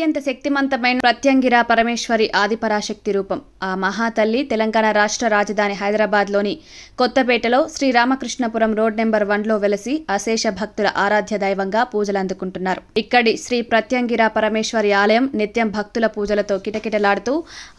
అత్యంత శక్తిమంతమైన ప్రత్యంగిర పరమేశ్వరి ఆదిపరాశక్తి రూపం. ఆ మహాతల్లి తెలంగాణ రాష్ట్ర రాజధాని హైదరాబాద్లోని కొత్తపేటలో శ్రీ రామకృష్ణపురం రోడ్ నెంబర్ వన్లో వెలసి అశేష భక్తుల ఆరాధ్య దైవంగా పూజలు అందుకుంటున్నారు. ఇక్కడి శ్రీ ప్రత్యంగిర పరమేశ్వరి ఆలయం నిత్యం భక్తుల పూజలతో కిటకిటలాడుతూ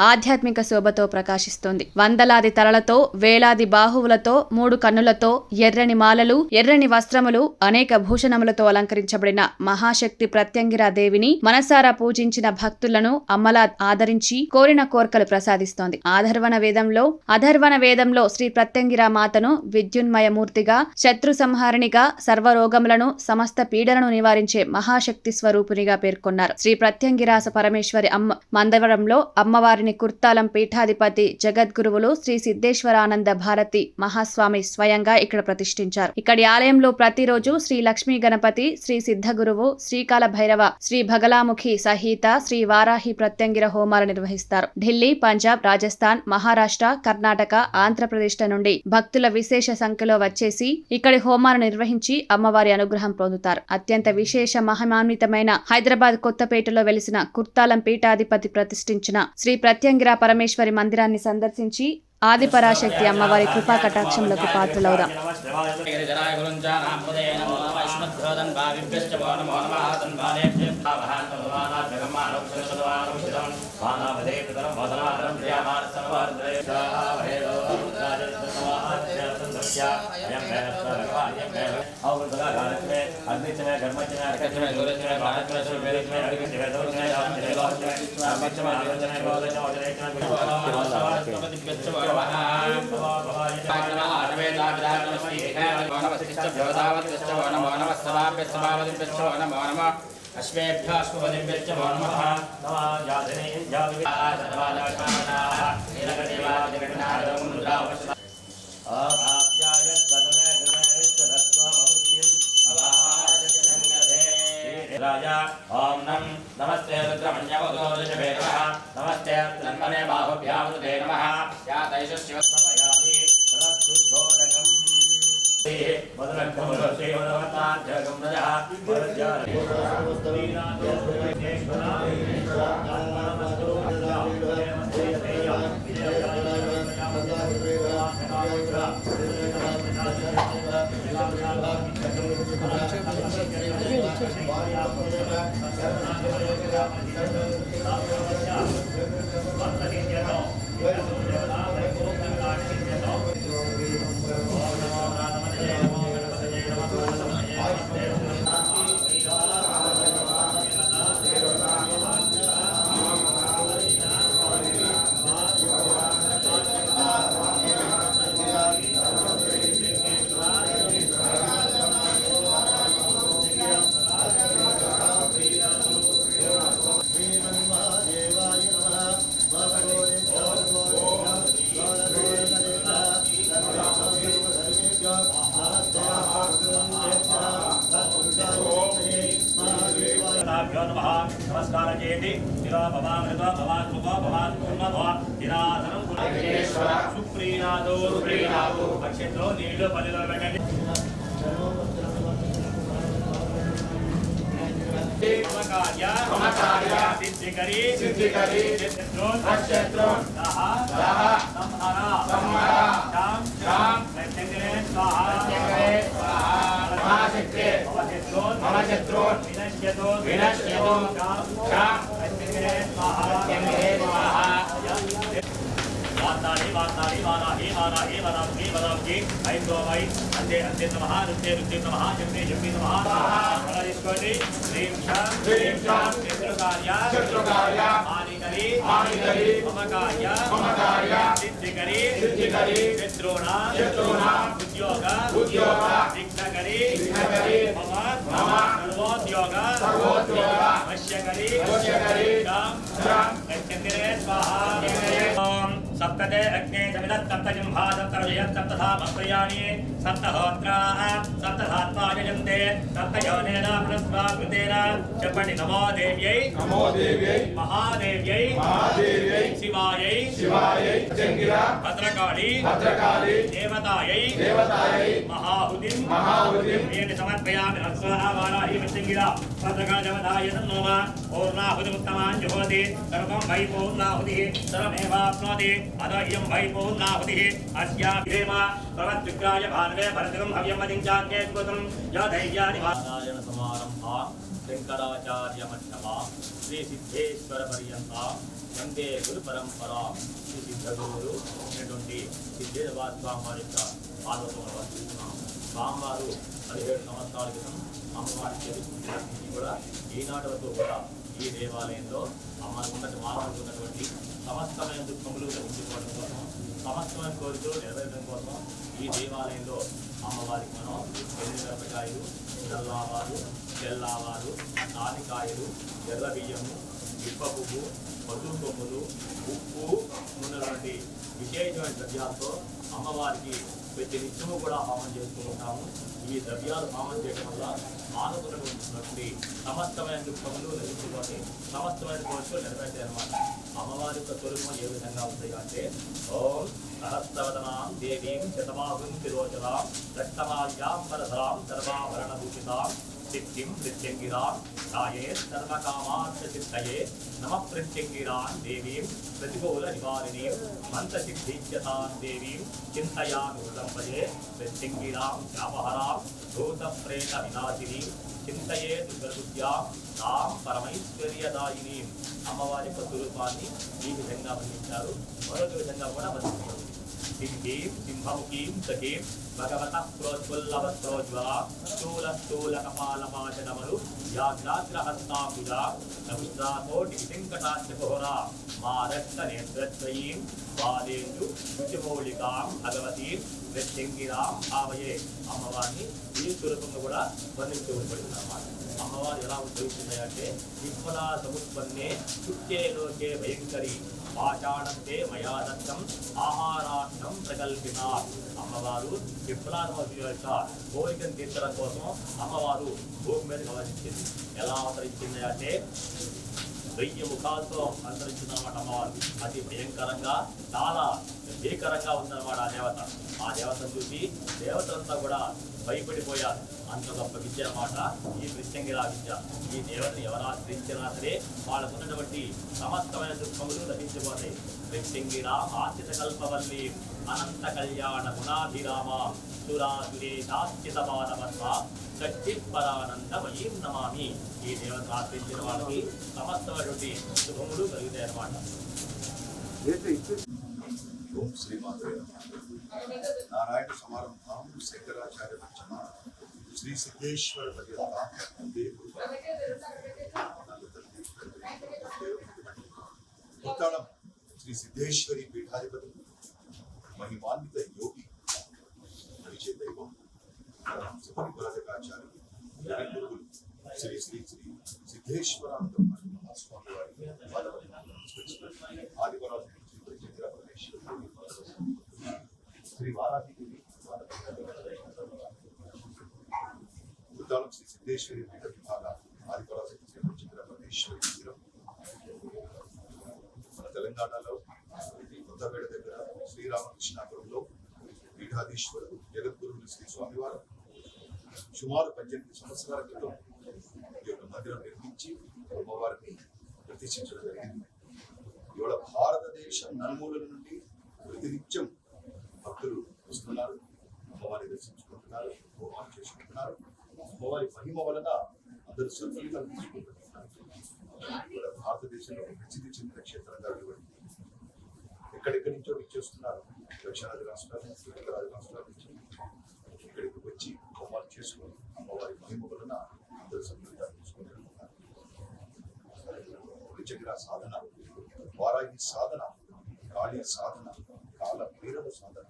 ఆధ్యాత్మిక శోభతో ప్రకాశిస్తోంది. వందలాది తలలతో వేలాది బాహువులతో మూడు కన్నులతో ఎర్రని మాలలు ఎర్రని వస్త్రములు అనేక భూషణములతో అలంకరించబడిన మహాశక్తి ప్రత్యంగిరా దేవిని మనసారా పూజించిన భక్తులను అమ్మల ఆదరించి కోరిన కోర్కలు ప్రసాదిస్తోంది. ఆధర్వణ వేదంలో అధర్వణ వేదంలో శ్రీ ప్రత్యంగిరా మాతను విద్యున్మయమూర్తిగా శత్రు సంహారిణిగా సర్వరోగములను సమస్త పీడలను నివారించే మహాశక్తి స్వరూపునిగా పేర్కొన్నారు. శ్రీ ప్రత్యంగిరాస పరమేశ్వరి అమ్మ మందవరంలో అమ్మవారిని కుర్తాలం పీఠాధిపతి జగద్గురువులు శ్రీ సిద్ధేశ్వరానంద భారతి మహాస్వామి స్వయంగా ఇక్కడ ప్రతిష్ఠించారు. ఇక్కడి ఆలయంలో ప్రతిరోజు శ్రీ లక్ష్మీ గణపతి శ్రీ సిద్ధగురువు శ్రీకాల భైరవ శ్రీ భగలాముఖి సహి సహిత శ్రీ వారాహి ప్రత్యంగిర హోమాలు నిర్వహిస్తారు. ఢిల్లీ పంజాబ్ రాజస్థాన్ మహారాష్ట్ర కర్ణాటక ఆంధ్రప్రదేశ్ నుండి భక్తుల విశేష సంఖ్యలో వచ్చేసి ఇక్కడి హోమాలు నిర్వహించి అమ్మవారి అనుగ్రహం పొందుతారు. అత్యంత విశేష మహిమాన్వితమైన హైదరాబాద్ కొత్తపేటలో వెలిసిన కుర్తాలం పీఠాధిపతి ప్రతిష్ఠించిన శ్రీ ప్రత్యంగిర పరమేశ్వరి మందిరాన్ని సందర్శించి ఆదిపరాశక్తి అమ్మవారి కృపా కటాక్షములకు పాత్రలవుదాం. तस्य, अयं मे अयं मे अवृतः भारतमे अग्निचमे घर्मचमे अर्कचमे दूरचमे भारतमे सुरवेदचमे अर्कचमे दौरचमे रामचमे लोचमे रामचमे आलोचमे लोचमे ओजरेचमे अश्वेभ्य अश्वपतिभ्यश्च वो नमः। जातने जातने सर्व भवाभ्यो नमः नमस्कार चेति दिवा भवान् हृत्वा भवान् मुखो भवान् कुर्म भवान् निराधनं कुलेश्वर सुप्रीणादो सुप्रीणादो नक्षत्रो नीलो पल्लिलो वेकटे ममकार्य। శత్రుణ ఉద్యోగ ఉద్యోగ सप्तते अग्ने समिदत् सप्तजिम्हा सप्तरजयत् सप्तधामत्रयाणि सप्तहोत्राः सप्तधात्मा यजन्ते सप्तयोनेन पुनस्वा कृतेन शपणि नमो देव्यै नमो देव्यै महादेव्यै महादेव्यै శివాయై చంగిర భద్రకాళి. భద్రకాళి. దేవతాయై. దేవతాయై. మహాహుతిం. మహాహుతిం. నేను సమర్పయామి అస్వాహ వారాహి విశంగిర భద్రకాళ దేవతాయ తన్నోమ. పూర్ణాహుతిముత్తమాన్ జుహోతి. సర్వం వై పూర్ణాహుతి. సర్వమేవాప్నోతి. అద ఇయం వై పూర్ణాహుతి. అస్యాభేమ భగవద్విగ్రాయ భాన్వే భరతకం హవ్యం వదించాగ్నే స్మృతం. యా ధైర్యాని నారాయణ సమారంభా. శంకరాచార్య మధ్యమా. శ్రీ సిద్ధేశ్వర పర్యంత వందే గురు పరంపర శ్రీ సిద్ధగురు అనేటువంటి సిద్ధేశ్వర స్వామివారి యొక్క పార్వతం వర్తిస్తున్నాం స్వామివారు పదిహేడు సంవత్సరాల క్రితం అమ్మవారి చేరుకుంటున్నప్పటికీ కూడా ఈనాటి వరకు కూడా ఈ దేవాలయంలో అమ్మ ఉన్నటి మానవులకు ఉన్నటువంటి సమస్తమైన దుఃఖములు ఉంచుకోవడం కోసం సమస్తమైన కోరికలు నెరవేరడం కోసం ఈ దేవాలయంలో అమ్మవారికి మనం ఎన్ని మిరపకాయలు నల్లావారు తెల్లవారు నానికాయలు ఎర్ర బియ్యము ఇప్ప పువ్వు పసుపు కొమ్ములు ఉప్పు ఉన్నటువంటి విశేషమైన ద్రవ్యాలతో అమ్మవారికి ప్రతి నిత్యము కూడా హోమం చేస్తూ ఉంటాము. ఈ ద్రవ్యాలు హోమం చేయడం వల్ల మానవులకు సమస్తమైన దుఃఖములు నశించుకొని సమస్తమైన కోరికలు నెరవేర్చాయి అన్నమాట. అమ్మవారి యొక్క స్వరూపం ఏ విధంగా ఉంటాయి అంటే ఓం సహస్రవదనాం దేవీం శతమాహుం తిరోచరాం రక్తమాల్యాం పరధరాం సర్వాభరణ భూషితాం సిద్ధిం ప్రత్యంగిరాం ఛాయే సర్వకామార్థ సిద్ధయే నమ ప్రత్యంగిరాం దేవీం ప్రతికూల నివారిణీం మంత్రసిద్ధిత్యతాం దేవీం చింతయామి హృదంబజే ప్రత్యంగిరాం వ్యాపహరాం భూత ప్రేత వినాశిని చింతయే దుర్గృత్యాం ఆ పరమైశ్వర్యదాయిని. అమ్మవారి యొక్క స్వరూపాన్ని ఈ విధంగా వర్ణించారు. మరొక విధంగా కూడా వర్ణించారు. సింహీం సింహముఖీం సఖీం భగవత ప్రోజ్వల్లవ ప్రోజ్వల స్థూల స్థూల కపాలపాచనమలు వ్యాఘ్రాగ్రహస్తాంబుజ సముద్రాకోటి విశంకటాచకోర మారక్త నేత్రత్రయీం బాలేందు శుచిమౌళికాం భగవతీం ప్రత్యంగిరాం భావయే అమ్మవారిని ఈ స్వరూపంగా కూడా వర్ణిస్తూ అన్నమాట అమ్మవారు ఎలా ఉద్భవిస్తుంది అంటే విఫలా సముత్పన్నే చుట్టే లోకే భయంకరి పాషాణంతే మయా దత్తం ఆహారార్థం ప్రకల్పిత అమ్మవారు విఫలానుమతి యొక్క కోరికను తీర్చడం కోసం అమ్మవారు భూమి మీద అవతరించింది ఎలా అవతరించింది అంటే వెయ్యి ముఖాలతో అంతరించిందన్నమాట అమ్మవారు. అతి భయంకరంగా చాలా భీకరంగా ఉందన్నమాట ఆ దేవత. ఆ దేవతను చూసి దేవతలంతా కూడా భయపడిపోయారు. అంత గొప్ప విద్య అన్నమాట ఈ ప్రత్యంగిరా విద్య. ఈ దేవతని ఎవరు ఆశ్రయించినా సరే వాళ్ళకు ఉన్నటువంటి సమస్తమైన దుఃఖములు లభించిపోతాయి ప్రత్యంగిరా ఆశ్రిత కల్పవల్లి అనంత కళ్యాణ గుణాభిరామ సురాసురే మానవత్వ పాదవత్వ నమామి. ఈ దేవత ఆశ్రయించిన వాళ్ళకి సమస్తమైనటువంటి శుభములు కలుగుతాయి అన్నమాట. ఓం శ్రీమాత్రే నారాయణ సమారంభం శంకరాచార్య మధ్యమ శ్రీ సిద్ధేశ్వర పర్యంతం వందే గురు ఉత్తాళం శ్రీ సిద్ధేశ్వరి పీఠాధిపతి మహిమాన్విత యోగి పరిచయ దైవం పరిపాలకాచార్య గురువులు శ్రీ శ్రీ శ్రీ సిద్ధేశ్వరానంద మహాస్వామి వారి పాదపద్మాలను నమస్కరిస్తున్నాను. ఆదివరాజు శ్రీ పరిచయ పరమేశ్వరి శ్రీ వారాహిదేవి ఉద్దానం శ్రీ సిద్ధేశ్వరి పీఠ విభాగ ఆదిపరాశక్తి శ్రీ మందిరం మన తెలంగాణలో కొత్తపేట దగ్గర శ్రీరామకృష్ణాపురంలో పీఠాధీశ్వరుడు జగద్గురువులు శ్రీ స్వామివారు సుమారు పద్దెనిమిది సంవత్సరాల క్రితం ఈ యొక్క మందిరం నిర్మించి అమ్మవారిని ప్రతిష్ఠించడం జరిగింది. ఇవాళ భారతదేశం నలుమూలల నుండి ప్రతినిత్యం భక్తులు వస్తున్నారు అమ్మవారిని దర్శించుకుంటున్నారు హోమాలు చేసుకుంటున్నారు. అమ్మవారి మహిమ వలన అందరూ సత్ఫలితాలు తీసుకుంటున్నారు భారతదేశంలో ప్రసిద్ధి చెందిన క్షేత్రంగా వెలువడింది ఎక్కడెక్కడి నుంచో విచ్చేస్తున్నారు? దక్షిణాది రాష్ట్రాల నుంచి ఉత్తరాది రాష్ట్రాల నుంచి. ఇక్కడికి వచ్చి హోమాలు చేసుకొని అమ్మవారి మహిమ వలన అందరూ సత్ఫలితాలు తీసుకుంటున్నారు నిజంగా సాధన వారాహి సాధన కాళీ సాధన కాల భైరవ సాధన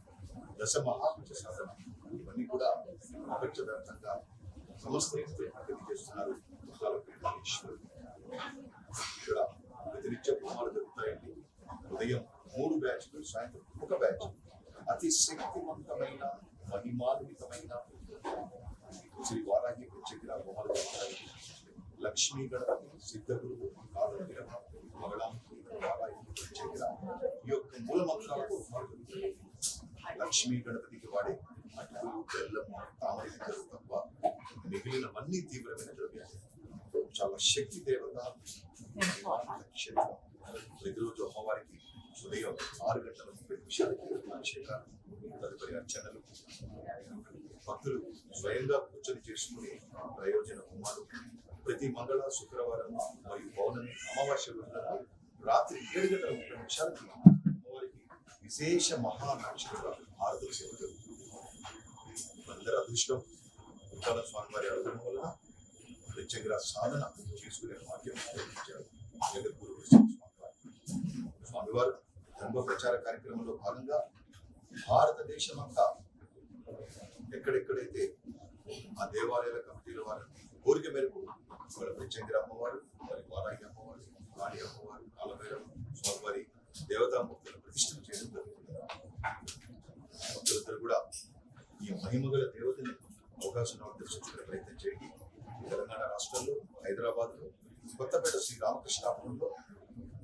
దశ మహాపుజ సాధన ఇవన్నీ కూడా ప్రపంచవ్యాప్తంగా సమస్త ప్రగతి చేస్తున్నారు ఇక్కడ ప్రతినిత్య హోమాలు జరుగుతాయండి ఉదయం మూడు బ్యాచ్లు సాయంత్రం ఒక బ్యాచ్ అతి శక్తివంతమైన మహిమాన్వితమైన శ్రీ వారాహి ప్రత్యేక బొమ్మలు జరుగుతాయి లక్ష్మీ గణపతి సిద్ధగురు కాదగిర మగళాంకి వారాహి ప్రత్యేక ఈ యొక్క మూల మంత్రాలకు మరొక లక్ష్మీ గణపతి అన్ని తీవ్రమైన ద్రవ్యాలు చాలా శక్తి దేవత. క్షేత్రం ప్రతిరోజు అమ్మవారికి ఉదయం ఆరు గంటల ముప్పై నిమిషాలకి అభిషేకాలు తదుపరి అర్చనలు. భక్తులు స్వయంగా కూర్చొని చేసుకునే ప్రయోజన కుమారు ప్రతి మంగళ శుక్రవారం మరియు పౌర్ణమి అమావాస్య రోజున రాత్రి ఏడు గంటల ముప్పై నిమిషాలకి అమ్మవారికి విశేష మహానాక్షత్ర నక్షత్ర సేవ జరుగుతుంది అందరి అదృష్టం. ఉత్తాన స్వామివారి అడగడం వల్ల ప్రత్యేక సాధన చేసుకునే భాగ్యం కలిగించారు జగద్గురు స్వామివారు. స్వామివారు ధర్మ ప్రచార కార్యక్రమంలో భాగంగా భారతదేశమంతా ఎక్కడెక్కడైతే ఆ దేవాలయాల కమిటీల వారి కోరిక మేరకు వాళ్ళ ప్రత్యేక అమ్మవారు మరి వారాయి అమ్మవారు కాళీ అమ్మవారు కాలభైరవ స్వామివారి దేవతామూర్తుల ప్రతిష్టం చేయడం జరుగుతుంది. భక్తులందరూ కూడా ఈ మహిమగల దేవతని అవకాశం నాకు దర్శించుకునే ప్రయత్నం చేయండి. తెలంగాణ రాష్ట్రంలో హైదరాబాద్లో కొత్తపేట శ్రీ రామకృష్ణాపురంలో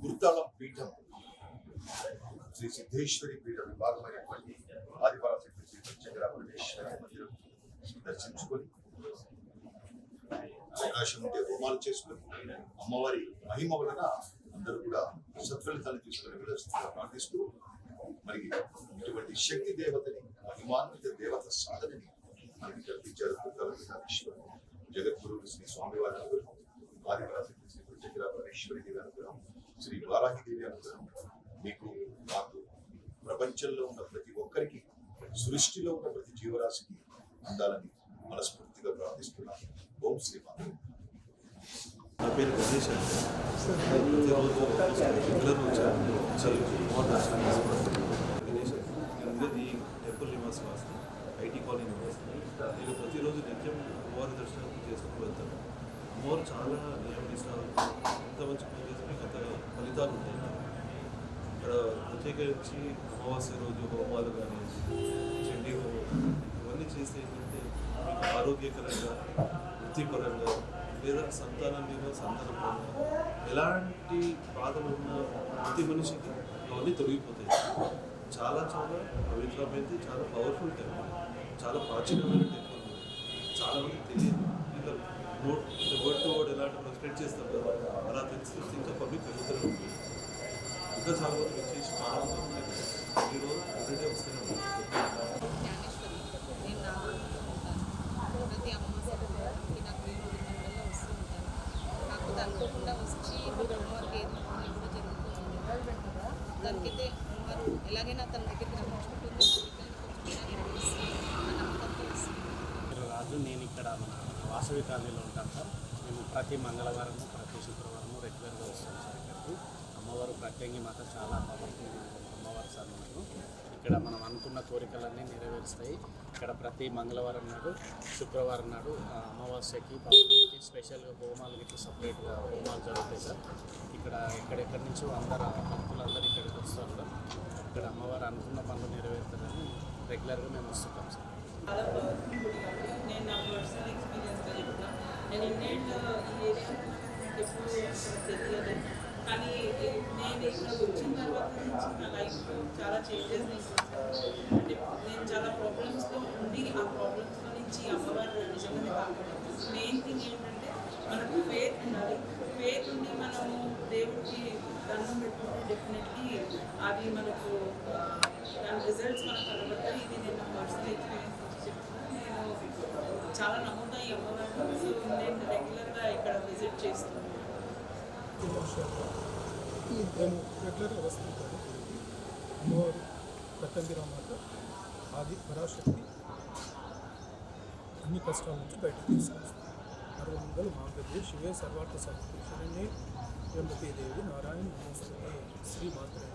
గుర్తాళం పీఠం శ్రీ సిద్ధేశ్వరి పీఠ విభాగమైనటువంటి ఆదివారం శ్రీ పంచగ్రామేశ్వరి మందిరం దర్శించుకొని అవకాశం ఉంటే హోమాలు చేసుకొని అమ్మవారి మహిమ వలన అందరూ కూడా సత్ఫలితాలు తీసుకుని విలసిస్తున్నా ప్రార్థిస్తూ మరి ఇటువంటి శక్తి దేవతని మహిమాన్విత దేవత సాధనని మనకి కల్పించారు కుక్కలశ్వరు జగద్గురు శ్రీ స్వామివారి అనుగ్రహం ఆదిపరాశక్తి శ్రీ పంచగ్రామేశ్వరి దేవి అనుగ్రహం శ్రీ దేవి అనుగ్రహం మీకు నాకు ప్రపంచంలో ఉన్న ప్రతి ఒక్కరికి సృష్టిలో ఉన్న ప్రతి జీవరాశికి అందాలని మనస్ఫూర్తిగా ప్రార్థిస్తున్నాను. ఓం శ్రీ నా పేరు గణేష్ అండి. ప్రతిరోజు రెగ్యులర్ వచ్చాను వచ్చి మోటార్ దర్శనం చేసుకుంటాను గణేష్ అండి. నేను ఉండేది టెంపుల్ నివాస్ వాసి ఐటీ కాలనీ నివాసి నేను ప్రతిరోజు నిత్యం అమ్మవారి దర్శనం చేసుకుని వెళ్తాను అమ్మవారు చాలా నియమ ఎంత మంచి పని చేస్తే అంత ఫలితాలు ఉంటాయి. ఇక్కడ ప్రత్యేకించి అమావాస్య రోజు హోమాలు కానీ చండీ హోమం ఇవన్నీ చేస్తే ఏంటంటే ఆరోగ్యకరంగా వృత్తిపరంగా లేదా సంతానం మీద సంతానపరంగా ఎలాంటి బాధలు ఉన్న ప్రతి మనిషికి అవన్నీ తొలగిపోతాయి. చాలా చాలా పవిత్రమైనది చాలా పవర్ఫుల్ టెంపుల్ చాలా ప్రాచీనమైన టెంపుల్ చాలా మంది తెలియదు ఇంకా నోట్ వర్డ్ టు వర్డ్ ఎలాంటి స్ప్రెడ్ చేస్తారు కదా అలా తెలిసి. ఇంకా పబ్లిక్ పెరుగుతూనే ఉంది ఇంకా చాలా మంది వచ్చేసి చాలా మంది ఈరోజు ఎవ్రీడే వస్తూనే ఉంది. నేను నాకు అనుకోకుండా వచ్చి అమ్మవారికి ఏదో కూడా జరుగుతుంది దానికైతే అమ్మవారు ఎలాగైనా తన దగ్గరికి రప్పించుకుంటుంది రాజు నేను ఇక్కడ మన వాసవి కాలనీలో ఉంటాను సార్. మేము ప్రతి మంగళవారము ప్రతి శుక్రవారము రెగ్యులర్గా వస్తాం సార్ ఇక్కడికి. అమ్మవారు ప్రత్యేకంగా మాత్రం చాలా పవర్ఫుల్ అమ్మవారు సార్ మనకు. ఇక్కడ మనం అనుకున్న కోరికలన్నీ నెరవేరుస్తాయి. ఇక్కడ ప్రతి మంగళవారం నాడు శుక్రవారం నాడు ఆ, అమావాస్యకి పౌర్ణమికి స్పెషల్గా హోమాలు గిట్ల సపరేట్గా హోమాలు జరుగుతాయి సార్. ఇక్కడ ఎక్కడెక్కడి నుంచో అందరు భక్తులందరూ ఇక్కడికి వస్తారు. సార్ ఇక్కడ అమ్మవారు అనుకున్న పనులు నెరవేరుతారని రెగ్యులర్గా మేము వస్తుంటాం సార్. నేను ఏరియా ఎప్పుడు తెలియదు. కానీ నేను ఇక్కడ వచ్చిన తర్వాత నుంచి నా లైఫ్లో చాలా చేంజెస్ నేను అంటే నేను చాలా ప్రాబ్లమ్స్తో ఉండి ఆ ప్రాబ్లమ్స్లో నుంచి అమ్మవారు నిజంగానే కాకపోతే మెయిన్ థింగ్ ఏంటంటే మనకు ఫేత్ ఉండాలి. ఫేత్ ఉండి మనము దేవుడికి దండం పెట్టుకుంటే డెఫినెట్లీ అది మనకు దాని రిజల్ట్స్ మనకు కనబడతాయి ఇది నేను నా పర్సనల్ ఎక్స్పీరియన్స్ నుంచి చెప్తున్నాను నేను చాలా నమ్ముతాను ఈ అమ్మవారిని సో నేను రెగ్యులర్గా ఇక్కడ విజిట్ చేస్తున్నాను ఆది పరాశక్తి. అన్ని కష్టాల నుంచి బయటకు తీసుకొస్తుంది. అరవందలు మాంగళ్య శివే సర్వార్థ సాధికే శరణ్యే త్ర్యంబకే దేవి నారాయణ నమస్తే శ్రీ మాత్రే